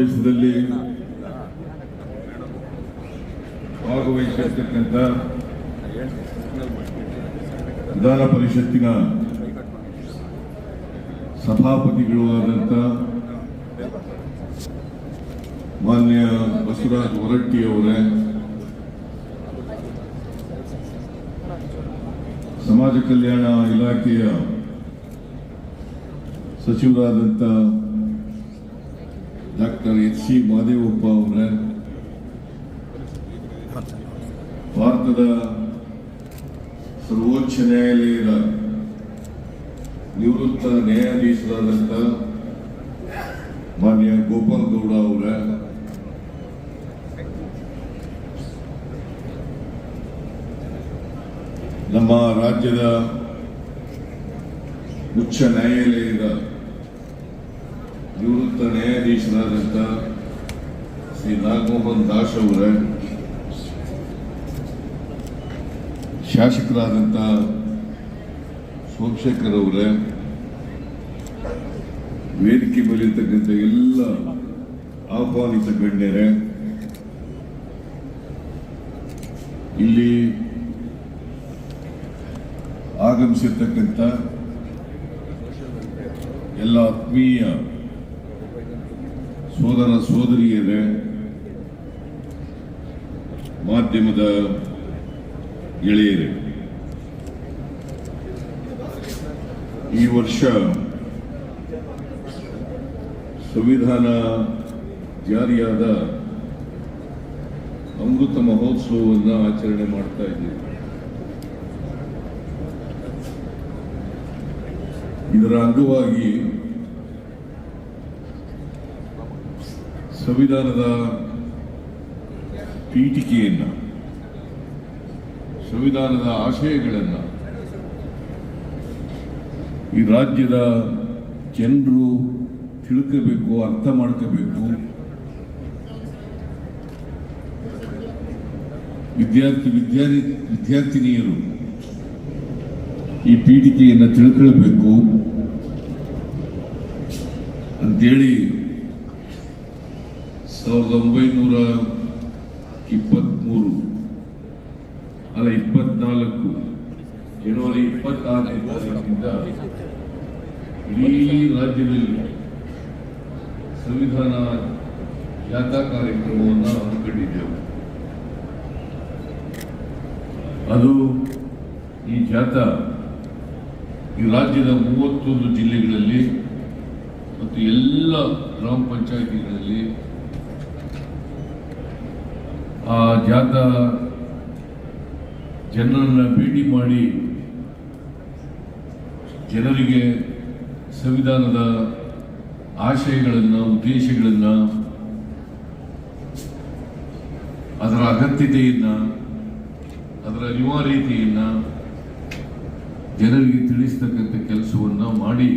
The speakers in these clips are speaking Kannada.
ಸಮಾವೇಶದಲ್ಲಿ ಭಾಗವಹಿಸಿರ್ತಕ್ಕಂಥ ವಿಧಾನ ಪರಿಷತ್ತಿನ ಸಭಾಪತಿಗಳು ಆದಂಥ ಮಾನ್ಯ ಬಸವರಾಜ್ ಹೊರಟ್ಟಿಯವರೇ ಸಮಾಜ ಕಲ್ಯಾಣ ಇಲಾಖೆಯ ಸಚಿವರಾದಂಥ ಡಾಕ್ಟರ್ ಮಾದೇವಪ್ಪ ಅವರೇ ಭಾರತದ ಸರ್ವೋಚ್ಚ ನ್ಯಾಯಾಲಯದ ನಿವೃತ್ತ ನ್ಯಾಯಾಧೀಶರಾದಂಥ ಮಾನ್ಯ ಗೋಪಾಲ್ ಗೌಡ ಅವರ. ನಮ್ಮ ರಾಜ್ಯದ ಉಚ್ಚ ನ್ಯಾಯಾಲಯದ ನಿವೃತ್ತ ನ್ಯಾಯಾಧೀಶರಾದಂಥ ಶ್ರೀ ನಾಗಮೋಹನ್ ದಾಸ್ ಅವರ ಶಾಸಕರಾದಂಥ ಅವರೇ, ವೇದಿಕೆ ಮೇಲಿರ್ತಕ್ಕಂಥ ಎಲ್ಲ ಆಹ್ವಾನಿತ ಗಣ್ಯರೇ, ಇಲ್ಲಿ ಆಗಮಿಸಿರ್ತಕ್ಕಂಥ ಎಲ್ಲ ಆತ್ಮೀಯ ಸೋದರ ಸೋದರಿಯರೇ, ಮಾಧ್ಯಮದ ಗೆಳೆಯರೇ, ಈ ವರ್ಷ ಸಂವಿಧಾನ ಜಾರಿಯಾದ ಅಮೃತ ಮಹೋತ್ಸವವನ್ನು ಆಚರಣೆ ಮಾಡ್ತಾ ಇದ್ದೀವಿ. ಇದರ ಅಂಗವಾಗಿ ಸಂವಿಧಾನದ ಪೀಠಿಕೆಯನ್ನು, ಸಂವಿಧಾನದ ಆಶಯಗಳನ್ನು ಈ ರಾಜ್ಯದ ಜನರು ತಿಳ್ಕೋಬೇಕು, ಅರ್ಥ ಮಾಡ್ಕೋಬೇಕು. ವಿದ್ಯಾರ್ಥಿ ವಿದ್ಯಾರ್ಥಿ, ವಿದ್ಯಾರ್ಥಿನಿಯರು ಈ ಪೀಠಿಕೆಯನ್ನು ತಿಳ್ಕೊಳ್ಬೇಕು ಅಂತೇಳಿ ಸಾವಿರದ ಒಂಬೈನೂರ ಇಪ್ಪತ್ತ್ಮೂರು ಅಲ್ಲ, ಇಪ್ಪತ್ನಾಲ್ಕು. ಜನವರಿ ಇಪ್ಪತ್ತಾರನೇ ತಾರೀಕಿನಿಂದ ಇಡೀ ರಾಜ್ಯದಲ್ಲಿ ಸಂವಿಧಾನ ಜಾಥಾ ಕಾರ್ಯಕ್ರಮವನ್ನು ಹಮ್ಮಿಕೊಂಡಿದ್ದೆವು. ಅದು ಈ ಜಾಥಾ ಈ ರಾಜ್ಯದ ಮೂವತ್ತೊಂದು ಜಿಲ್ಲೆಗಳಲ್ಲಿ ಮತ್ತು ಎಲ್ಲ ಗ್ರಾಮ ಪಂಚಾಯಿತಿಗಳಲ್ಲಿ ಆ ಜಾಥಾ ಜನರನ್ನು ಭೇಟಿ ಮಾಡಿ ಜನರಿಗೆ ಸಂವಿಧಾನದ ಆಶಯಗಳನ್ನು, ಉದ್ದೇಶಗಳನ್ನು, ಅದರ ಅಗತ್ಯತೆಯನ್ನು, ಅದರ ಅನಿವಾರ್ಯತೆಯನ್ನು ಜನರಿಗೆ ತಿಳಿಸ್ತಕ್ಕಂಥ ಕೆಲಸವನ್ನು ಮಾಡಿ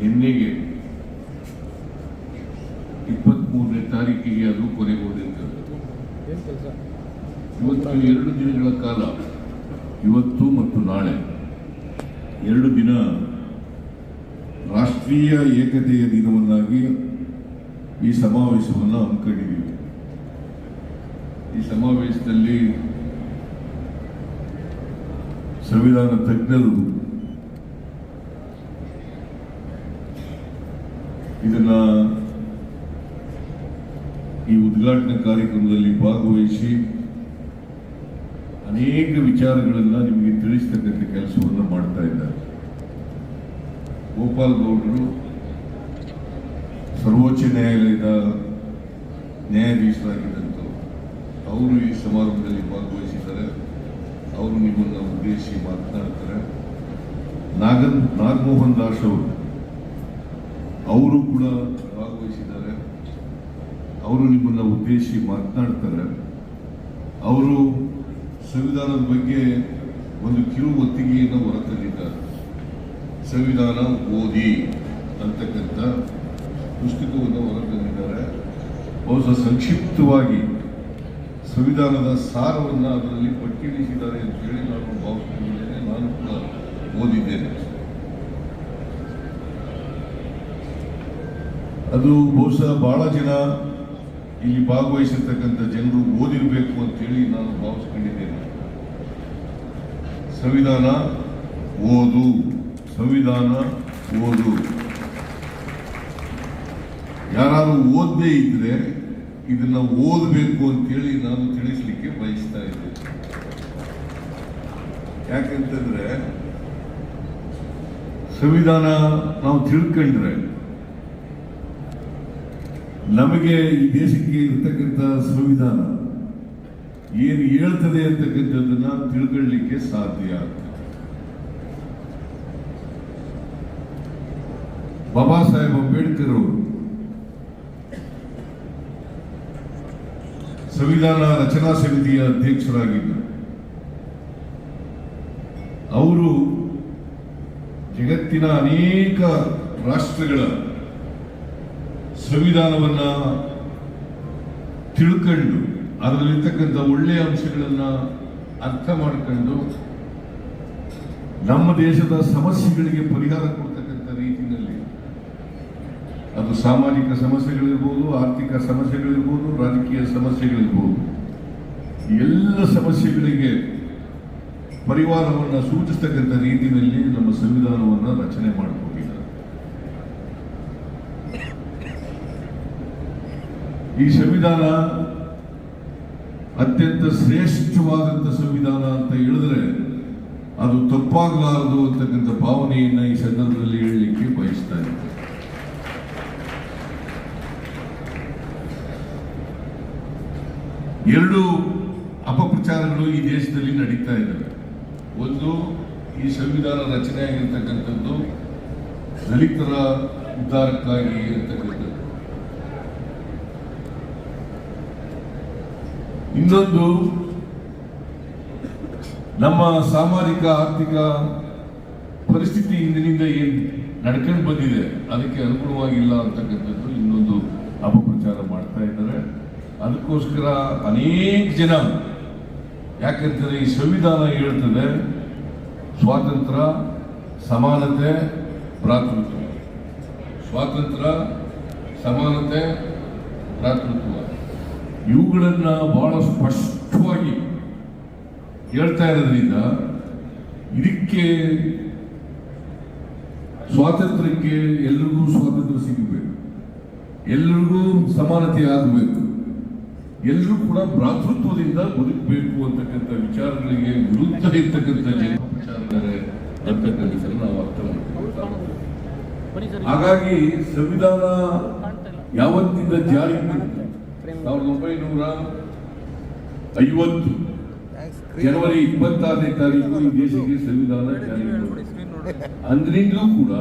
ನಿನ್ನೆಗೆ ತಾರೀಕಿಗೆ ಅದು ಕೊನೆಗೊಂಡಿರ್ತದೆ ಇವತ್ತು ಎರಡು ದಿನಗಳ ಕಾಲ ಇವತ್ತು ಮತ್ತು ನಾಳೆ ಎರಡು ದಿನ ರಾಷ್ಟ್ರೀಯ ಏಕತೆಯ ದಿನವನ್ನಾಗಿ ಈ ಸಮಾವೇಶವನ್ನು ಹಮ್ಮಿಕೊಂಡಿದ್ದೀವಿ. ಈ ಸಮಾವೇಶದಲ್ಲಿ ಸಂವಿಧಾನ ತಜ್ಞರು ಇದನ್ನ ಉದ್ಘಾಟನಾ ಕಾರ್ಯಕ್ರಮದಲ್ಲಿ ಭಾಗವಹಿಸಿ ಅನೇಕ ವಿಚಾರಗಳನ್ನ ನಿಮಗೆ ತಿಳಿಸ್ತಕ್ಕಂಥ ಕೆಲಸವನ್ನು ಮಾಡ್ತಾ ಇದ್ದಾರೆ. ಗೋಪಾಲ್ ಗೌಡರು ಸರ್ವೋಚ್ಚ ನ್ಯಾಯಾಲಯದ ನ್ಯಾಯಾಧೀಶರಾಗಿದ್ದಂಥವ್ರು ಅವರು ಈ ಸಮಾರಂಭದಲ್ಲಿ ಭಾಗವಹಿಸಿದ್ದಾರೆ. ಅವರು ನಿಮ್ಮನ್ನು ಉದ್ದೇಶಿಸಿ ಮಾತನಾಡ್ತಾರೆ. ನಾಗನ್ ನಾಗಮೋಹನ್ ದಾಸ್ ಅವರು ಅವರು ಕೂಡ ಭಾಗವಹಿಸಿದ್ದಾರೆ. ಅವರು ನಿಮ್ಮನ್ನು ಉದ್ದೇಶಿ ಮಾತನಾಡ್ತಾರೆ. ಅವರು ಸಂವಿಧಾನದ ಬಗ್ಗೆ ಒಂದು ಕಿರು ಒತ್ತಿಗೆಯನ್ನು ಹೊರತಂದಿದ್ದಾರೆ ಸಂವಿಧಾನ ಓದಿ ಅಂತಕ್ಕಂಥ ಪುಸ್ತಕವನ್ನು ಹೊರತಂದಿದ್ದಾರೆ ಬಹುಶಃ ಸಂಕ್ಷಿಪ್ತವಾಗಿ ಸಂವಿಧಾನದ ಸಾರವನ್ನು ಅದರಲ್ಲಿ ಪಟ್ಟಿಡಿಸಿದ್ದಾರೆ ಅಂತ ಹೇಳಿ ನಾನು ಭಾವಿಸ್ತಿದ್ದೇನೆ ನಾನು ಕೂಡ ಓದಿದ್ದೇನೆ. ಅದು ಬಹುಶಃ ಬಹಳ ಜನ ಇಲ್ಲಿ ಭಾಗವಹಿಸಿರ್ತಕ್ಕಂಥ ಜನರು ಓದಿರಬೇಕು ಅಂತೇಳಿ ನಾನು ಭಾವಿಸ್ಕೊಂಡಿದ್ದೇನೆ. ಸಂವಿಧಾನ ಓದು ಸಂವಿಧಾನ ಓದು. ಯಾರಾದರೂ ಓದದೇ ಇದ್ರೆ ಇದನ್ನ ಓದಬೇಕು ಅಂತೇಳಿ ನಾನು ತಿಳಿಸ್ಲಿಕ್ಕೆ ಬಯಸ್ತಾ ಇದ್ದೇನೆ. ಯಾಕಂತಂದ್ರೆ ಸಂವಿಧಾನ ನಾವು ತಿಳ್ಕೊಂಡ್ರೆ ನಮಗೆ ಈ ದೇಶಕ್ಕೆ ಇರ್ತಕ್ಕಂಥ ಸಂವಿಧಾನ ಏನು ಹೇಳ್ತದೆ ಅಂತಕ್ಕಂಥದ್ದನ್ನ ತಿಳ್ಕೊಳ್ಳಿಕ್ಕೆ ಸಾಧ್ಯ ಬಾಬಾ ಸಾಹೇಬ್ ಅಂಬೇಡ್ಕರ್ ಅವರು ಸಂವಿಧಾನ ರಚನಾ ಸಮಿತಿಯ ಅಧ್ಯಕ್ಷರಾಗಿದ್ದರು. ಅವರು ಜಗತ್ತಿನ ಅನೇಕ ರಾಷ್ಟ್ರಗಳ ಸಂವಿಧಾನವನ್ನ ತಿಳ್ಕೊಂಡು, ಅದರಲ್ಲಿರ್ತಕ್ಕಂಥ ಒಳ್ಳೆಯ ಅಂಶಗಳನ್ನು ಅರ್ಥ ಮಾಡಿಕೊಂಡು ನಮ್ಮ ದೇಶದ ಸಮಸ್ಯೆಗಳಿಗೆ ಪರಿಹಾರ ಕೊಡ್ತಕ್ಕಂಥ ರೀತಿಯಲ್ಲಿ ಅದು ಸಾಮಾಜಿಕ ಸಮಸ್ಯೆಗಳಿರ್ಬೋದು, ಆರ್ಥಿಕ ಸಮಸ್ಯೆಗಳಿರ್ಬೋದು, ರಾಜಕೀಯ ಸಮಸ್ಯೆಗಳಿರ್ಬೋದು. ಎಲ್ಲ ಸಮಸ್ಯೆಗಳಿಗೆ ಪರಿವಾರವನ್ನು ಸೂಚಿಸ್ತಕ್ಕಂಥ ರೀತಿಯಲ್ಲಿ ನಮ್ಮ ಸಂವಿಧಾನವನ್ನು ರಚನೆ ಮಾಡಿಕೊಂಡಿದ್ದಾರೆ ಈ ಸಂವಿಧಾನ ಅತ್ಯಂತ ಶ್ರೇಷ್ಠವಾದಂಥ ಸಂವಿಧಾನ ಅಂತ ಹೇಳಿದ್ರೆ ಅದು ತಪ್ಪಾಗಲಾರದು ಅಂತಕ್ಕಂಥ ಭಾವನೆಯನ್ನ ಈ ಸಂದರ್ಭದಲ್ಲಿ ಹೇಳಲಿಕ್ಕೆ ಬಯಸ್ತಾ ಇದ್ದೆ. ಎರಡು ಅಪಪ್ರಚಾರಗಳು ಈ ದೇಶದಲ್ಲಿ ನಡೀತಾ ಇದ್ದಾವೆ. ಒಂದು, ಈ ಸಂವಿಧಾನ ರಚನೆ ಆಗಿರ್ತಕ್ಕಂಥದ್ದು ದಲಿತರ ಉದ್ಧಾರಕ್ಕಾಗಿ ಇರತಕ್ಕಂಥದ್ದು ಇನ್ನೊಂದು, ನಮ್ಮ ಸಾಮಾಜಿಕ, ಆರ್ಥಿಕ ಪರಿಸ್ಥಿತಿ ಇಂದಿನಿಂದ ಏನು ನಡ್ಕೊಂಡು ಬಂದಿದೆ, ಅದಕ್ಕೆ ಅನುಗುಣವಾಗಿಲ್ಲ ಅಂತಕ್ಕಂಥದ್ದು ಇನ್ನೊಂದು ಅಪಪ್ರಚಾರ ಮಾಡ್ತಾ ಇದ್ದಾರೆ. ಅದಕ್ಕೋಸ್ಕರ ಅನೇಕ ಜನ, ಯಾಕಂತಂದ್ರೆ ಈ ಸಂವಿಧಾನ ಹೇಳ್ತದೆ ಸ್ವಾತಂತ್ರ್ಯ ಸಮಾನತೆ, ಭ್ರಾತೃತ್ವ. ಸ್ವಾತಂತ್ರ್ಯ ಸಮಾನತೆ, ಭ್ರಾತೃತ್ವ. ಇವುಗಳನ್ನ ಬಹಳ ಸ್ಪಷ್ಟವಾಗಿ ಹೇಳ್ತಾ ಇರೋದ್ರಿಂದ ಇದಕ್ಕೆ ಸ್ವಾತಂತ್ರ್ಯಕ್ಕೆ ಎಲ್ರಿಗೂ ಸ್ವಾತಂತ್ರ್ಯ ಸಿಗಬೇಕು. ಎಲ್ರಿಗೂ ಸಮಾನತೆ ಆಗಬೇಕು. ಎಲ್ಲರೂ ಕೂಡ ಭ್ರಾತೃತ್ವದಿಂದ ಬದುಕಬೇಕು ಅಂತಕ್ಕಂಥ ವಿಚಾರಗಳಿಗೆ ವಿರುದ್ಧ ಇರ್ತಕ್ಕಂಥ ಜನ ನಾವು ಅರ್ಥ ಮಾಡ್ತೀವಿ ಹಾಗಾಗಿ ಸಂವಿಧಾನ ಯಾವತ್ತಿಂದ ಜಾರಿಗೆ ಬಂತು? ಸಾವಿರದ ಒಂಬೈನೂರ ಐವತ್ತು ಜನವರಿ ಇಪ್ಪತ್ತಾರನೇ ತಾರೀಕು ಈ ದೇಶಕ್ಕೆ ಸಂವಿಧಾನ ಅಂದ್ರಿಂದಲೂ ಕೂಡ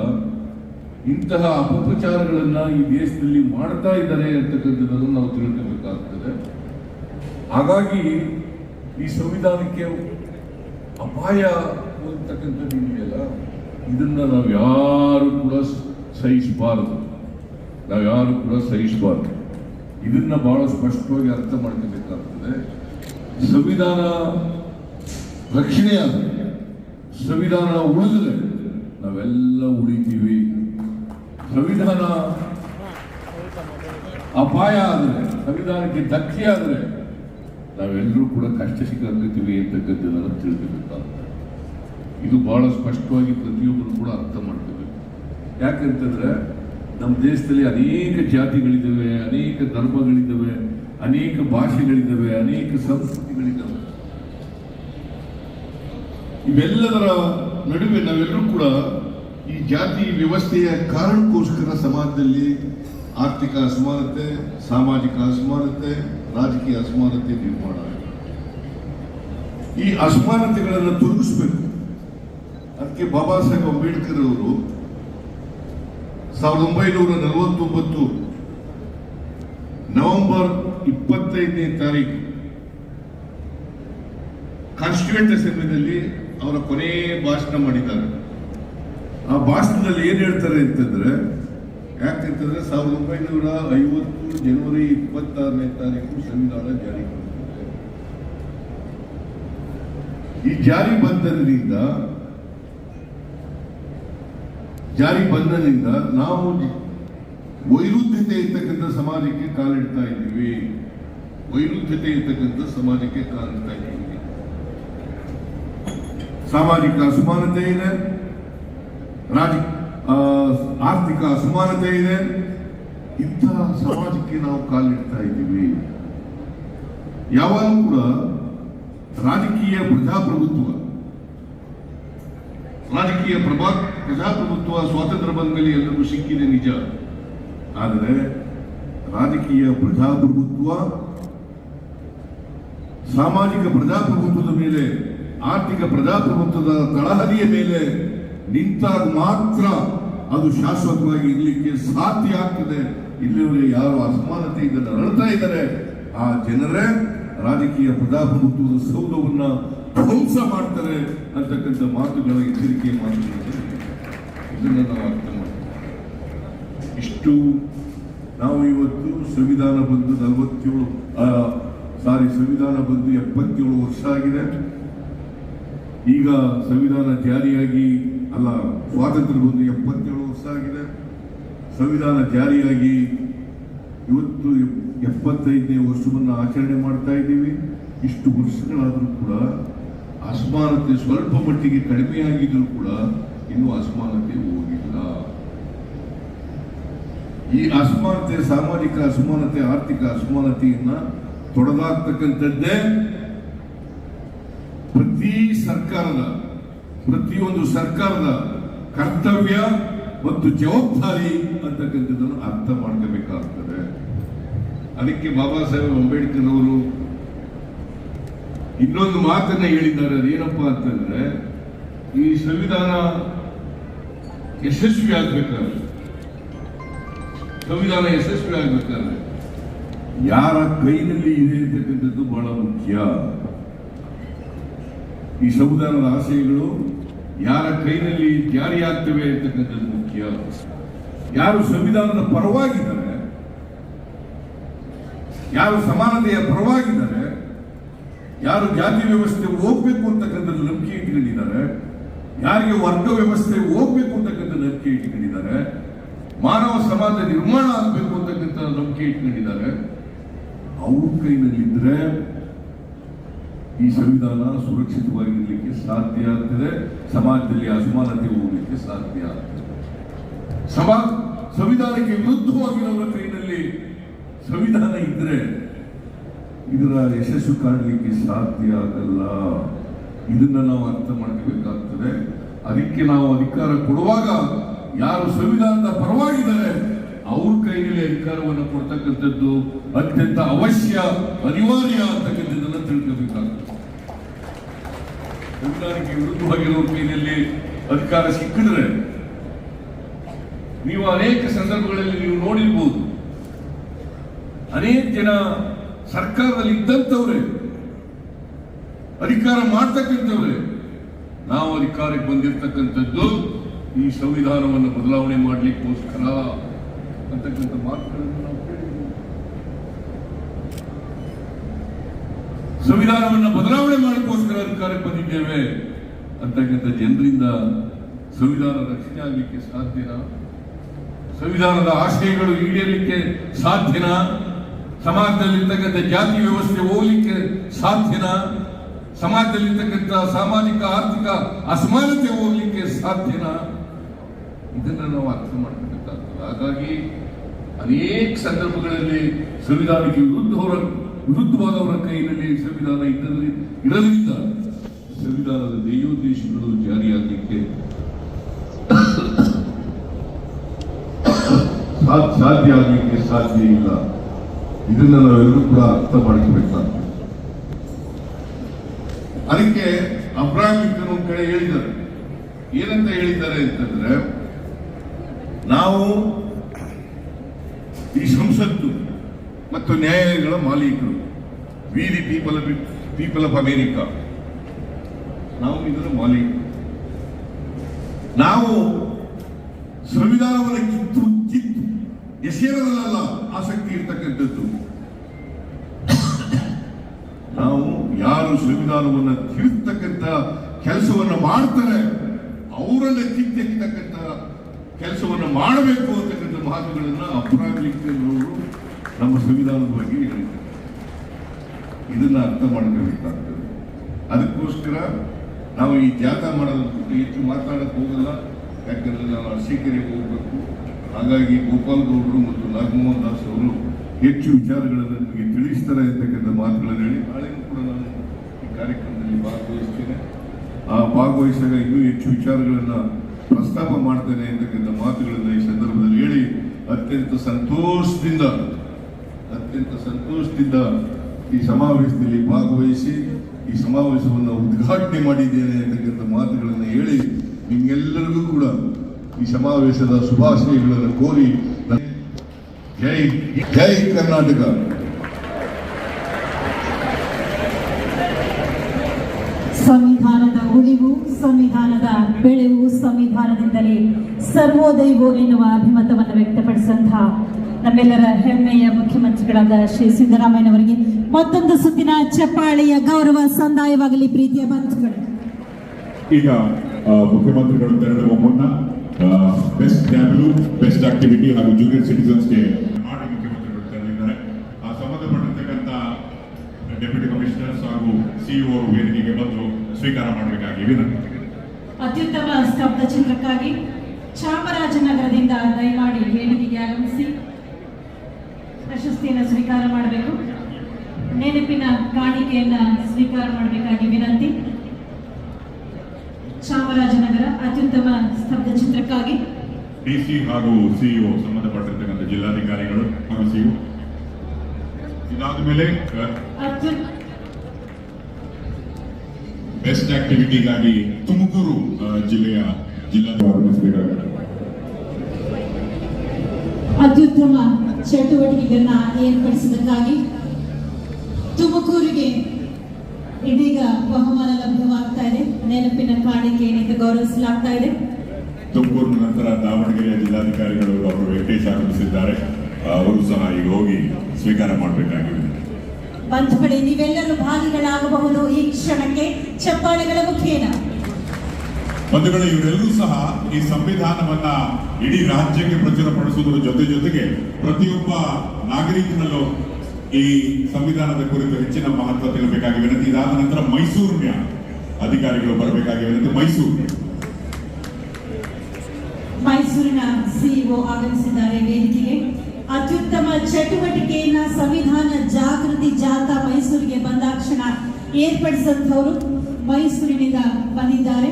ಇಂತಹ ಅಪಪ್ರಚಾರಗಳನ್ನ ಈ ದೇಶದಲ್ಲಿ ಮಾಡ್ತಾ ಇದ್ದಾರೆ ಅಂತಕ್ಕಂಥದ್ದನ್ನು ನಾವು ತಿಳ್ಕೋಬೇಕಾಗ್ತದೆ. ಹಾಗಾಗಿ ಈ ಸಂವಿಧಾನಕ್ಕೆ ಅಪಾಯ ಅಂತಕ್ಕಂಥದ್ದು ಇದೆಯಲ್ಲ ಇದನ್ನ ನಾವು ಯಾರು ಕೂಡ ಸಹಿಸಬಾರದು. ನಾವು ಯಾರು ಕೂಡ ಸಹಿಸಬಾರದು. ಇದನ್ನ ಬಹಳ ಸ್ಪಷ್ಟವಾಗಿ ಅರ್ಥ ಮಾಡ್ಕೋಬೇಕಾಗ್ತದೆ. ಸಂವಿಧಾನ ರಕ್ಷಣೆ ಆದರೆ, ಸಂವಿಧಾನ ಉಳಿದ್ರೆ ನಾವೆಲ್ಲ ಉಳಿತೀವಿ. ಸಂವಿಧಾನ ಅಪಾಯ ಆದರೆ, ಸಂವಿಧಾನಕ್ಕೆ ಧಕ್ಕೆ ಆದರೆ ನಾವೆಲ್ಲರೂ ಕೂಡ ಕಷ್ಟ ಸಿಕ್ಕಾಗ್ತೀವಿ ಅಂತಕ್ಕಂಥದ್ದನ್ನು ತಿಳ್ಕೋಬೇಕಾಗ್ತದೆ ಇದು ಬಹಳ ಸ್ಪಷ್ಟವಾಗಿ ಪ್ರತಿಯೊಬ್ಬರು ಕೂಡ ಅರ್ಥ ಮಾಡ್ಕೋಬೇಕು. ಯಾಕಂತಂದ್ರೆ, ನಮ್ಮ ದೇಶದಲ್ಲಿ ಅನೇಕ ಜಾತಿಗಳಿದ್ದಾವೆ. ಅನೇಕ ಧರ್ಮಗಳಿದ್ದಾವೆ, ಅನೇಕ ಭಾಷೆಗಳಿದ್ದಾವೆ, ಅನೇಕ ಸಂಸ್ಕೃತಿಗಳಿದ್ದಾವೆ. ಇವೆಲ್ಲದರ ನಡುವೆ ನಾವೆಲ್ಲರೂ ಕೂಡ ಈ ಜಾತಿ ವ್ಯವಸ್ಥೆಯ ಕಾರಣಕ್ಕೋಸ್ಕರ ಸಮಾಜದಲ್ಲಿ ಆರ್ಥಿಕ ಅಸಮಾನತೆ, ಸಾಮಾಜಿಕ ಅಸಮಾನತೆ, ರಾಜಕೀಯ ಅಸಮಾನತೆ ನಿರ್ಮಾಣ ಈ ಅಸಮಾನತೆಗಳನ್ನು ತೊಲಗಿಸಬೇಕು ಅದಕ್ಕೆ ಬಾಬಾ ಸಾಹೇಬ್ ಅಂಬೇಡ್ಕರ್ ಅವರು ಸಾವಿರದ ಒಂಬೈನೂರ ನಲವತ್ತೊಂಬತ್ತು ನವೆಂಬರ್ ಇಪ್ಪತ್ತೈದನೇ ತಾರೀಕು ಕಾನ್ಸ್ಟಿಟ್ಯೂಂಟ್ ಅಸೆಂಬ್ಲಿನಲ್ಲಿ ಅವರ ಕೊನೆ ಭಾಷಣ ಮಾಡಿದ್ದಾರೆ. ಆ ಭಾಷಣದಲ್ಲಿ ಏನ್ ಹೇಳ್ತಾರೆ ಅಂತಂದ್ರೆ ಯಾಕಂತಂದ್ರೆ ಸಾವಿರದ ಒಂಬೈನೂರ ಐವತ್ತು ಜನವರಿ ಇಪ್ಪತ್ತಾರನೇ ತಾರೀಕು ಸಂವಿಧಾನ ಜಾರಿ ಈ ಜಾರಿ ಬಂದದ್ರಿಂದ, ಜಾರಿ ಬಂದದಿಂದ ನಾವು ವೈರುಧ್ಯತೆ ಇರ್ತಕ್ಕಂಥ ಸಮಾಜಕ್ಕೆ ಕಾಲಿಡ್ತಾ ಇದ್ದೀವಿ. ವೈರುಧ್ಯತೆ ಇರ್ತಕ್ಕಂಥ ಸಮಾಜಕ್ಕೆ ಕಾಲಿಡ್ತಾ ಇದ್ದೀವಿ. ಸಾಮಾಜಿಕ ಅಸಮಾನತೆ ಇದೆ. ರಾಜ ಆರ್ಥಿಕ ಅಸಮಾನತೆ ಇದೆ. ಇಂತಹ ಸಮಾಜಕ್ಕೆ ನಾವು ಕಾಲಿಡ್ತಾ ಇದ್ದೀವಿ. ಯಾವಾಗಲೂ ಕೂಡ ರಾಜಕೀಯ ಪ್ರಜಾಪ್ರಭುತ್ವ, ರಾಜಕೀಯ ಪ್ರಭಾ, ಪ್ರಜಾಪ್ರಭುತ್ವ ಸ್ವಾತಂತ್ರ್ಯ ಬಂದಲ್ಲಿ ಎಲ್ಲರಿಗೂ ಸಿಕ್ಕಿದೆ ನಿಜ. ಆದರೆ ರಾಜಕೀಯ ಪ್ರಜಾಪ್ರಭುತ್ವ, ಸಾಮಾಜಿಕ ಪ್ರಜಾಪ್ರಭುತ್ವದ ಮೇಲೆ, ಆರ್ಥಿಕ ಪ್ರಜಾಪ್ರಭುತ್ವದ ತಳಹದಿಯ ಮೇಲೆ ನಿಂತಾಗ ಮಾತ್ರ ಅದು ಶಾಶ್ವತವಾಗಿ ಇರಲಿಕ್ಕೆ ಸಾಧ್ಯ ಆಗ್ತದೆ. ಇಲ್ಲಿವರೆಗೆ ಯಾರು ಅಸಮಾನತೆಯಿಂದ ನರಳ್ತಾ ಇದ್ದಾರೆ, ಆ ಜನರೇ ರಾಜಕೀಯ ಪ್ರಜಾಪ್ರಭುತ್ವದ ಸೌಧವನ್ನ ಧ್ವಂಸ ಮಾಡ್ತಾರೆ ಅಂತಕ್ಕಂಥ ಮಾತುಗಳ ಎಚ್ಚರಿಕೆ ಮಾತುಗಳು. ಇದನ್ನು ಇಷ್ಟು ನಾವು ಇವತ್ತು ಸಂವಿಧಾನ ಬಂದು ನಲವತ್ತೇಳು ಸಾರಿ, ಸಂವಿಧಾನ ಬಂದು ಎಪ್ಪತ್ತೇಳು ವರ್ಷ ಆಗಿದೆ. ಈಗ ಸಂವಿಧಾನ ಜಾರಿಯಾಗಿ, ಅಲ್ಲ, ಸ್ವಾತಂತ್ರ್ಯ ಬಂದು ಎಪ್ಪತ್ತೇಳು ವರ್ಷ ಆಗಿದೆ. ಸಂವಿಧಾನ ಜಾರಿಯಾಗಿ ಇವತ್ತು ಎಪ್- ಎಪ್ಪತ್ತೈದನೇ ವರ್ಷವನ್ನು ಆಚರಣೆ ಮಾಡ್ತಾ ಇದ್ದೀವಿ. ಇಷ್ಟು ವರ್ಷಗಳಾದರೂ ಕೂಡ ಅಸಮಾನತೆ ಸ್ವಲ್ಪ ಮಟ್ಟಿಗೆ ಕಡಿಮೆಯಾಗಿದ್ದರೂ ಕೂಡ ಇನ್ನೂ ಅಸಮಾನತೆ ಹೋಗಿಲ್ಲ ಈ ಅಸಮಾನತೆ, ಸಾಮಾಜಿಕ ಅಸಮಾನತೆ, ಆರ್ಥಿಕ ಅಸಮಾನತೆಯನ್ನ ತೊಡೆದಾಕ್ತಕ್ಕಂಥದ್ದೇ ಪ್ರತಿ ಸರ್ಕಾರದ, ಪ್ರತಿಯೊಂದು ಸರ್ಕಾರದ ಕರ್ತವ್ಯ ಮತ್ತು ಜವಾಬ್ದಾರಿ ಅಂತಕ್ಕಂಥದ್ದನ್ನು ಅರ್ಥ ಮಾಡ್ಕೋಬೇಕಾಗ್ತದೆ. ಅದಕ್ಕೆ ಬಾಬಾ ಸಾಹೇಬ್ ಅಂಬೇಡ್ಕರ್ ಅವರು ಇನ್ನೊಂದು ಮಾತನ್ನ ಹೇಳಿದ್ದಾರೆ. ಅದೇನಪ್ಪ ಅಂತಂದ್ರೆ, ಈ ಸಂವಿಧಾನ ಯಶಸ್ವಿ ಆಗ್ಬೇಕಾದ್ರೆ ಸಂವಿಧಾನ ಯಶಸ್ವಿ ಆಗ್ಬೇಕಾದ್ರೆ. ಯಾರ ಕೈನಲ್ಲಿ ಇದೆ ಅಂತಕ್ಕಂಥದ್ದು ಬಹಳ ಮುಖ್ಯ. ಈ ಸಂವಿಧಾನದ ಆಶಯಗಳು ಯಾರ ಕೈನಲ್ಲಿ ಜಾರಿಯಾಗ್ತವೆ ಅಂತಕ್ಕಂಥದ್ದು ಮುಖ್ಯ. ಯಾರು ಸಂವಿಧಾನದ ಪರವಾಗಿದ್ದಾರೆ, ಯಾರು ಸಮಾನತೆಯ ಪರವಾಗಿದ್ದಾರೆ, ಯಾರು ಜಾತಿ ವ್ಯವಸ್ಥೆ ಹೋಗ್ಬೇಕು ಅಂತಕ್ಕಂಥದ್ದು ನಂಬಿಕೆ ಇಟ್ಕೊಂಡಿದ್ದಾರೆ, ಯಾರಿಗೆ ವರ್ಗ ವ್ಯವಸ್ಥೆ ಹೋಗ್ಬೇಕು ಅಂತಕ್ಕಂಥ ನಂಬಿಕೆ ಇಟ್ಕೊಂಡಿದ್ದಾರೆ, ಮಾನವ ಸಮಾಜ ನಿರ್ಮಾಣ ಆಗಬೇಕು ಅಂತಕ್ಕಂಥ ನಂಬಿಕೆ ಇಟ್ಕೊಂಡಿದ್ದಾರೆ. ಅವ್ರ ಕೈನಲ್ಲಿದ್ರೆ ಈ ಸಂವಿಧಾನ ಸುರಕ್ಷಿತವಾಗಿರ್ಲಿಕ್ಕೆ ಸಾಧ್ಯ ಆಗ್ತದೆ, ಸಮಾಜದಲ್ಲಿ ಅಸಮಾನತೆ ಹೋಗ್ಲಿಕ್ಕೆ ಸಾಧ್ಯ ಆಗ್ತದೆ. ಸಮಾ, ಸಂವಿಧಾನಕ್ಕೆ ವಿರುದ್ಧವಾಗಿರೋರ ಕೈನಲ್ಲಿ ಸಂವಿಧಾನ ಇದ್ರೆ ಇದರ ಯಶಸ್ಸು ಕಾಣಲಿಕ್ಕೆ ಸಾಧ್ಯ ಆಗಲ್ಲ. ಇದನ್ನ ನಾವು ಅರ್ಥ ಮಾಡ್ಕೋಬೇಕಾಗ್ತದೆ. ಅದಕ್ಕೆ ನಾವು ಅಧಿಕಾರ ಕೊಡುವಾಗ ಯಾರು ಸಂವಿಧಾನದ ಪರವಾಗಿದ್ದಾರೆ ಅವ್ರ ಕೈಯಲ್ಲಿ ಅಧಿಕಾರವನ್ನು ಕೊಡ್ತಕ್ಕಂಥದ್ದು ಅತ್ಯಂತ ಅವಶ್ಯ, ಅನಿವಾರ್ಯ ಅಂತಕ್ಕಂಥದ್ದನ್ನ ತಿಳ್ಕೋಬೇಕಾಗ್ತದೆ ಸಂವಿಧಾನಕ್ಕೆ ವಿರುದ್ಧವಾಗಿರೋ ಕೈಯಲ್ಲಿ ಅಧಿಕಾರ ಸಿಕ್ಕಿದ್ರೆ ನೀವು ಅನೇಕ ಸಂದರ್ಭಗಳಲ್ಲಿ ನೀವು ನೋಡಿರ್ಬೋದು. ಅನೇಕ ಜನ ಸರ್ಕಾರದಲ್ಲಿ ಇದ್ದಂಥವ್ರೆ, ಅಧಿಕಾರ ಮಾಡ್ತಕ್ಕಂಥವ್ರೆ, ನಾವು ಅಧಿಕಾರಕ್ಕೆ ಬಂದಿರತಕ್ಕಂಥದ್ದು ಈ ಸಂವಿಧಾನವನ್ನು ಬದಲಾವಣೆ ಮಾಡಲಿಕ್ಕೋಸ್ಕರ ಅಂತಕ್ಕಂಥ ಮಾತುಗಳನ್ನು ನಾವು ಕೇಳಿದ್ದೀವಿ ಸಂವಿಧಾನವನ್ನು ಬದಲಾವಣೆ ಮಾಡಲಿಕ್ಕೋಸ್ಕರ ಅಧಿಕಾರಕ್ಕೆ ಬಂದಿದ್ದೇವೆ ಅಂತಕ್ಕಂಥ ಜನರಿಂದ ಸಂವಿಧಾನ ರಕ್ಷಣೆ ಆಗಲಿಕ್ಕೆ ಸಾಧ್ಯನಾ? ಸಂವಿಧಾನದ ಆಶಯಗಳು ಈಡೇರಲಿಕ್ಕೆ ಸಾಧ್ಯನಾ? ಸಮಾಜದಲ್ಲಿರ್ತಕ್ಕಂಥ ಜಾತಿ ವ್ಯವಸ್ಥೆ ಹೋಗ್ಲಿಕ್ಕೆ ಸಾಧ್ಯನಾ? ಸಮಾಜದಲ್ಲಿರ್ತಕ್ಕಂಥ ಸಾಮಾಜಿಕ, ಆರ್ಥಿಕ ಅಸಮಾನತೆ ಹೋಗಲಿಕ್ಕೆ ಸಾಧ್ಯನಾ? ಇದನ್ನ ನಾವು ಅರ್ಥ ಮಾಡ್ಕೋಬೇಕಾಗ್ತದೆ ಹಾಗಾಗಿ ಅನೇಕ ಸಂದರ್ಭಗಳಲ್ಲಿ ಸಂವಿಧಾನಕ್ಕೆ ವಿರುದ್ಧವರ ವಿರುದ್ಧವಾದವರ ಕೈಯಲ್ಲಿ ಸಂವಿಧಾನ ಇದ್ದಲ್ಲಿ ಇರಲಿಲ್ಲ. ಸಂವಿಧಾನದ ದೇಯೋದ್ದೇಶಗಳು ಜಾರಿಯಾಗಲಿಕ್ಕೆ ಸಾಧ್ಯ ಆಗಲಿಕ್ಕೆ ಸಾಧ್ಯ ಇಲ್ಲ. ಇದನ್ನ ನಾವೆಲ್ಲರೂ ಕೂಡ ಅರ್ಥ ಮಾಡಿಕೊಳ್ಬೇಕಾಗ್ತದೆ. ಅದಕ್ಕೆ ಅಬ್ರಾಹಿಂ ಒಂದ್ ಕಡೆ ಹೇಳಿದ್ದಾರೆ. ಏನಂತ ಹೇಳಿದ್ದಾರೆ ಅಂತಂದ್ರೆ ನಾವು ಈ ಸಂಸತ್ತು ಮತ್ತು ನ್ಯಾಯಾಲಯಗಳ ಮಾಲೀಕರು we the people people of America, ನಾವು ಇದರ ಮಾಲೀಕರು. ನಾವು ಸಂವಿಧಾನವನ್ನು ಕಿತ್ತು ಕಿತ್ತು ಎಸೆಯಲ್ಲ ಆಸಕ್ತಿ ಇರತಕ್ಕಂಥದ್ದು. ನಾವು ಯಾರು ಸಂವಿಧಾನವನ್ನು ತಿರುತ್ತಕ್ಕಂಥ ಕೆಲಸವನ್ನು ಮಾಡ್ತಾರೆ ಅವರನ್ನು ಕಿತ್ತೆಕ್ಕತಕ್ಕಂಥ ಕೆಲಸವನ್ನು ಮಾಡಬೇಕು ಅಂತಕ್ಕಂಥ ಮಾತುಗಳನ್ನು ಮಾತುಗಳನ್ನ ಅಬ್ರಾಹಂ ಅವರು ನಮ್ಮ ಸಂವಿಧಾನದ ಬಗ್ಗೆ ಹೇಳಿದ್ದಾರೆ. ಇದನ್ನ ಅರ್ಥ ಮಾಡ್ಕೋಬೇಕಾಗ್ತದೆ. ಅದಕ್ಕೋಸ್ಕರ ನಾವು ಈ ಜಾಥಾ ಮಾಡೋದ್ರ ಹೆಚ್ಚು ಮಾತಾಡಕ್ಕೆ ಹೋಗಲ್ಲ. ಯಾಕಂದ್ರೆ ನಾವು ಅರಸೀಕೆರೆಗೆ ಹೋಗಬೇಕು. ಹಾಗಾಗಿ ಗೋಪಾಲ್ ಗೌಡರು ಮತ್ತು ನಾಗಮೋಹನ್ ದಾಸ್ ಅವರು ಹೆಚ್ಚು ವಿಚಾರಗಳನ್ನು ನಿಮಗೆ ತಿಳಿಸ್ತಾರೆ ಅಂತಕ್ಕಂಥ ಮಾತುಗಳನ್ನು ಹೇಳಿ, ನಾಳೆನೂ ಕೂಡ ನಾನು ಈ ಕಾರ್ಯಕ್ರಮದಲ್ಲಿ ಭಾಗವಹಿಸ್ತೇನೆ. ಆ ಭಾಗವಹಿಸಿದಾಗ ಇನ್ನೂ ಹೆಚ್ಚು ವಿಚಾರಗಳನ್ನು ಪ್ರಸ್ತಾಪ ಮಾಡ್ತೇನೆ ಅಂತಕ್ಕಂಥ ಮಾತುಗಳನ್ನು ಈ ಸಂದರ್ಭದಲ್ಲಿ ಹೇಳಿ ಅತ್ಯಂತ ಸಂತೋಷದಿಂದ ಅತ್ಯಂತ ಸಂತೋಷದಿಂದ ಈ ಸಮಾವೇಶದಲ್ಲಿ ಭಾಗವಹಿಸಿ ಈ ಸಮಾವೇಶವನ್ನು ಉದ್ಘಾಟನೆ ಮಾಡಿದ್ದೇನೆ ಅಂತಕ್ಕಂಥ ಮಾತುಗಳನ್ನು ಹೇಳಿ ನಿಮ್ಗೆಲ್ಲರಿಗೂ ಕೂಡ ಈ ಸಮಾವೇಶದ ಶುಭಾಶಯಗಳನ್ನು ಕೋರಿ ಜೈ ಜೈ ಕರ್ನಾಟಕ. ಸಂವಿಧಾನದ ಉಳಿವು ಸಂವಿಧಾನದ ಬೆಳೆವು ಸಂವಿಧಾನದಿಂದಲೇ ಸರ್ವೋದಯವು ಎನ್ನುವ ಅಭಿಮತವನ್ನು ವ್ಯಕ್ತಪಡಿಸಿದಂತಹ ನಮ್ಮೆಲ್ಲರ ಹೆಮ್ಮೆಯ ಮುಖ್ಯಮಂತ್ರಿಗಳಾದ ಶ್ರೀ ಸಿದ್ದರಾಮಯ್ಯನವರಿಗೆ ಮತ್ತೊಂದು ಸುತ್ತಿನ ಚಪ್ಪಾಳೆಯ ಗೌರವ ಸಂದಾಯವಾಗಲಿ ಪ್ರೀತಿಯ ಬಂಧುಗಳು. ಈಗ ಮುಖ್ಯಮಂತ್ರಿಗಳು ತೆರಳುವ ಮುನ್ನ ಬೆಸ್ಟ್ ಟ್ಯಾಬ್ಲು ಬೆಸ್ಟ್ ಆಕ್ಟಿವಿಟಿ ಹಾಗೂ ಜೂನಿಯರ್ ಸಿಟಿಸನ್ಸ್ಗೆ ಮಾಡಿ ಮುಖ್ಯಮಂತ್ರಿಗಳು ತೆರಳಿದ್ದಾರೆ. ಸಂಬಂಧಪಟ್ಟಿರ್ತಕ್ಕಂಥ ಡೆಪ್ಯೂಟಿ ಕಮಿಷನರ್ಸ್ ಹಾಗೂ ಸಿಇಒ ವೇದಿಕೆಗೆ ಬಂದು ಸ್ವೀಕಾರ ಮಾಡಬೇಕಾಗಿ ಅತ್ಯುತ್ತಮ ಸ್ತಬ್ಧ ಚಿತ್ರಕ್ಕಾಗಿ ಚಾಮರಾಜನಗರದಿಂದ ದಯಮಾಡಿ ವೇದಿಕೆಗೆ ಆಗಮಿಸಿ. ಪ್ರಶಸ್ತಿಯನ್ನು ಸ್ವೀಕಾರ ಮಾಡಬೇಕು. ನೆನಪಿನ ಕಾಣಿಕೆಯನ್ನ ಸ್ವೀಕಾರ ಮಾಡಬೇಕಾಗಿ ವಿನಂತಿ. ಚಾಮರಾಜನಗರ ಅತ್ಯುತ್ತಮ ಸ್ತಬ್ಧ ಚಿತ್ರಕ್ಕಾಗಿ ಡಿಸಿ ಹಾಗೂ ಸಿಇಒ ಸಂಬಂಧಪಟ್ಟಿರ್ತಕ್ಕಂಥ ಜಿಲ್ಲಾಧಿಕಾರಿಗಳು ಹಾಗೂ ಸಿಇಒ. ಇದಾದ ಮೇಲೆ ಬೆಸ್ಟ್ ಆಕ್ಟಿವಿಟಿಗಾಗಿ ತುಮಕೂರು ಜಿಲ್ಲೆಯ ಜಿಲ್ಲಾ ಅತ್ಯುತ್ತಮ ಚಟುವಟಿಕೆಗಳನ್ನ ಏರ್ಪಡಿಸಿದ್ದಕ್ಕಾಗಿ ತುಮಕೂರಿಗೆ ಇದೀಗ ಬಹುಮಾನ ಲಭ್ಯವಾಗ್ತಾ ಇದೆ. ನೆನಪಿನ ಕಾಣಿಕೆ ಏನಿದೆ ಗೌರವಿಸಲಾಗ್ತಾ ಇದೆ. ತುಮಕೂರಿನ ನಂತರ ದಾವಣಗೆರೆಯ ಜಿಲ್ಲಾಧಿಕಾರಿಗಳು ಡಾಕ್ಟರ್ ವೆಂಕಟೇಶ್ ಆಗಮಿಸಿದ್ದಾರೆ. ಅವರು ಸಹ ಈಗ ಹೋಗಿ ಸ್ವೀಕಾರ ಮಾಡಬೇಕಾಗಿದೆ. ಪಂಚಪಡೆ ನೀವೆಲ್ಲರೂ ಈ ಚಪ್ಪಾಳೆಗಳ ಮುಖೇನ. ಬಂಧುಗಳು ಇವರೆಲ್ಲರೂ ಸಹ ಈ ಸಂವಿಧಾನವನ್ನ ಇಡೀ ರಾಜ್ಯಕ್ಕೆ ಪ್ರಚುರಪಡಿಸುವುದರ ಜೊತೆ ಜೊತೆಗೆ ಪ್ರತಿಯೊಬ್ಬ ನಾಗರಿಕನಲ್ಲೂ ಈ ಸಂವಿಧಾನದ ಕುರಿತು ಹೆಚ್ಚಿನ ಮಹತ್ವ ತಿಳಬೇಕಾಗಿ ವಿನಂತಿ. ಇದಾದ ನಂತರ ಮೈಸೂರಿನ ಅಧಿಕಾರಿಗಳು ಬರಬೇಕಾಗಿ ವಿನಂತಿ. ಮೈಸೂರು ಮೈಸೂರಿನ ಸಿಇಒ ಆಗಮಿಸಿದ್ದಾರೆ ವೇದಿಕೆಗೆ. ಅತ್ಯುತ್ತಮ ಚಟುವಟಿಕೆಯನ್ನ ಸಂವಿಧಾನ ಜಾಗೃತಿ ಜಾಥಾ ಮೈಸೂರಿಗೆ ಬಂದಾಕ್ಷಣ ಏರ್ಪಡಿಸಿದಂಥವರು ಮೈಸೂರಿನಿಂದ ಬಂದಿದ್ದಾರೆ.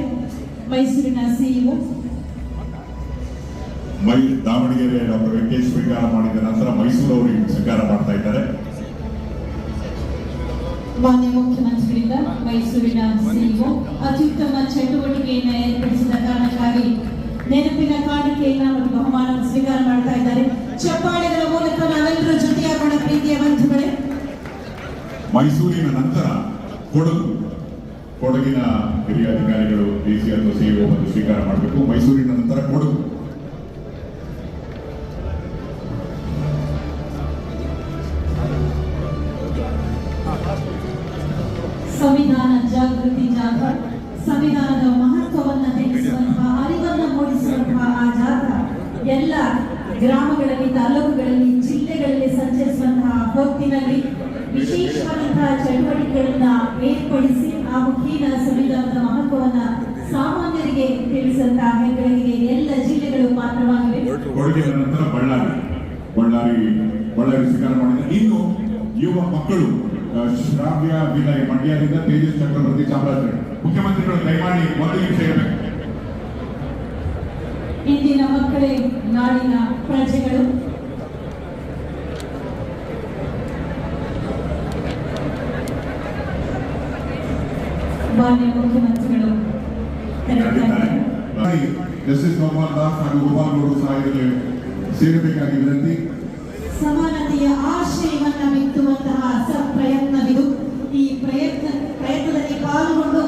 ಮೈಸೂರಿನ ಸಿಇಒ ಮೈ ದಾವಣಗೆರೆ ಡಾಕ್ಟರ್ ವೆಂಕಟೇಶ್ ಸ್ವೀಕಾರ ಮಾಡಿದ ನಂತರ ಮೈಸೂರು ಅವರಿಗೆ ಸ್ವೀಕಾರ ಮಾಡ್ತಾ ಇದ್ದಾರೆ. ಮಾನ್ಯ ಮುಖ್ಯಮಂತ್ರಿಗಳಿಂದ ಮೈಸೂರಿನ ಸಿಇಒ ಅತ್ಯುತ್ತಮ ಚಟುವಟಿಕೆಯನ್ನು ಏರ್ಪಡಿಸಿದ ಕಾರಣಕ್ಕಾಗಿ ನೆನಪಿನ ಕಾಣಿಕೆಯನ್ನು ಮತ್ತು ಬಹುಮಾನ ಸ್ವೀಕಾರ ಮಾಡ್ತಾ ಇದ್ದಾರೆ. ಚಪ್ಪಾಳೆಗಳ ಮೂಲಕ ನಾವೆಲ್ಲರೂ ಜೊತೆಯಾಗೋಣ ಪ್ರೀತಿಯ ಬಂಧುಗಳೇ. ಮೈಸೂರಿನ ನಂತರ ಕೊಡಗು, ಕೊಡಗಿನ ಹಿರಿಯ ಅಧಿಕಾರಿಗಳು ಡಿಸಿ ಅಥವಾ ಸಿಇಒ ಬಂದು ಸ್ವೀಕಾರ ಮಾಡಬೇಕು. ಮೈಸೂರಿನ ನಂತರ ಕೊಡಗು. ಸಂವಿಧಾನ ಜಾಗೃತಿ ಜಾಥಾ, ಸಂವಿಧಾನದ ಮಹತ್ವವನ್ನ ತಿಳಿಸುವಂತಹ, ಅರಿವನ್ನ ಮೂಡಿಸುವಂತಹ ಆ ಜಾಥಾ ಎಲ್ಲ ಗ್ರಾಮಗಳಲ್ಲಿ, ತಾಲೂಕುಗಳಲ್ಲಿ, ಜಿಲ್ಲೆಗಳಲ್ಲಿ ಸಂಚರಿಸುವಂತಹ ಹೊತ್ತಿನಲ್ಲಿ ವಿಶೇಷವಾದಂತಹ ಚಟುವಟಿಕೆಗಳನ್ನ ಏರ್ಪಡಿಸಿ ಆ ಮುಖೇನ ಸಂವಿಧಾನದ ಮಹತ್ವವನ್ನ ಸಾಮಾನ್ಯರಿಗೆ ತಿಳಿಸಂತಹ ಹೆಗ್ಗಳಿಕೆಗೆ ಎಲ್ಲ ಜಿಲ್ಲೆಗಳು ಪಾತ್ರವಾಗಿವೆ. ಕೊಡಗಿನ ನಂತರ ಬಳ್ಳಾರಿ. ಬಳ್ಳಾರಿ ಬಳ್ಳಾರಿ ಸ್ವೀಕಾರ ಮಾಡಿದ ಇನ್ನು ಯುವ ಮಕ್ಕಳು ಶ್ರಾವ್ಯ ವಿನಯ್ ಮಂಡ್ಯದಿಂದ ತೇಜಸ್ ಚಕ್ರವರ್ತಿ ಚಾಮರಾಜನಗರ. ಮುಖ್ಯಮಂತ್ರಿಗಳು ದಯಮಾಡಿ ಒಂದು ನಿಮಿಷ ಇರಬೇಕು. ಇಂದಿನ ಮಕ್ಕಳೇ ನಾಡಿನ ಪ್ರಜೆಗಳು ಮಾನ್ಯ ಮುಖ್ಯಮಂತ್ರಿಗಳು ತೆರಳುತ್ತಾ ಇದ್ದಾರೆ. ಜಸ್ಟಿಸ್ ಗೋಪಾಲ್ ದಾಸ್ ಹಾಗೂ ಗೋಪಾಲ್ ಗೌಡರು ಸಹ ಇದರಲ್ಲಿ ಸೇರಬೇಕಾಗಿ ವಿನಂತಿ. ಸಮಾನತೆಯ ಆಶಯವನ್ನ ಬಿತ್ತುವಂತಹ ಸಪ್ರಯತ್ನವಿದು ಈ ಪ್ರಯತ್ನ ಪ್ರಯತ್ನದಲ್ಲಿ ಪಾಲ್ಗೊಂಡು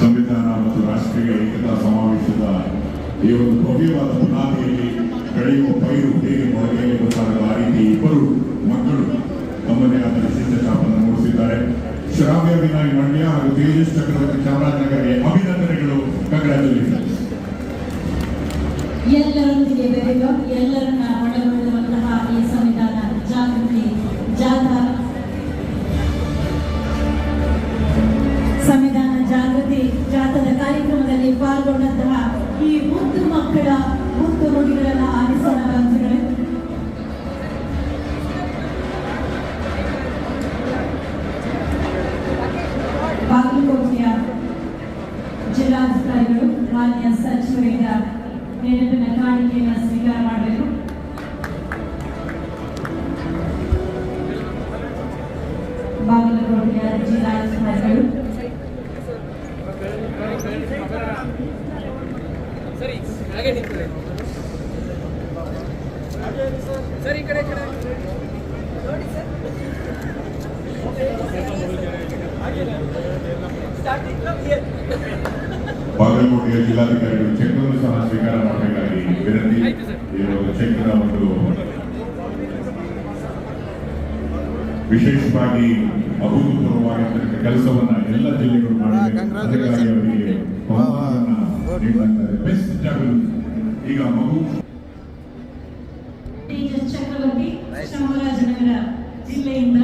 ಸಂವಿಧಾನ ಮತ್ತು ರಾಷ್ಟ್ರೀಯ ಏಕತಾ ಸಮಾವೇಶದ ಈ ಒಂದು ಭವ್ಯವಾದ ಬುನಾದಿಯಲ್ಲಿ ಬೆಳೆಯುವ ಪೈರು ಹೇಗೆ ಮೊಳಗೆಯಲ್ಲಿ ಗೊತ್ತಾಗಲ್ಲ ಆ ರೀತಿ ಇಬ್ಬರು ಮಕ್ಕಳು ತಮ್ಮದೇ ಆದ ವಿಶಿಷ್ಟ ಮೂಡಿಸಿದ್ದಾರೆ. ಶ್ರಾವ್ಯ ವಿನಾಯ್ ಮಂಡ್ಯ ಹಾಗೂ ತೇಜಸ್ ಚಕ್ರವರ್ತಿ ಚಾಮರಾಜನಗರಿಗೆ ಅಭಿನಂದನೆಗಳು ಕಂಗ್ರಾಚುಲೇಷನ್ ಎಲ್ಲರೊಂದಿಗೆ ಎಲ್ಲರನ್ನ ಈ ಒಂದು ವಿಶೇಷವಾಗಿ ಅಭೂತಪೂರ್ವವಾಗಿರ್ತಕ್ಕಂಥ ಕೆಲಸವನ್ನ ಎಲ್ಲ ಜಿಲ್ಲೆಗಳು ಮಾಡಿ ಅದಕ್ಕಾಗಿ ಅವರಿಗೆ ಬಹುಮಾನವನ್ನ ನೀಡಲಾಗ್ತದೆ ಬೆಸ್ಟ್ ಜಾಗೃತಿ ಈಗ ಮಗು. ಚಕ್ರವರ್ತಿ ಚಾಮರಾಜನಗರ ಜಿಲ್ಲೆಯಿಂದ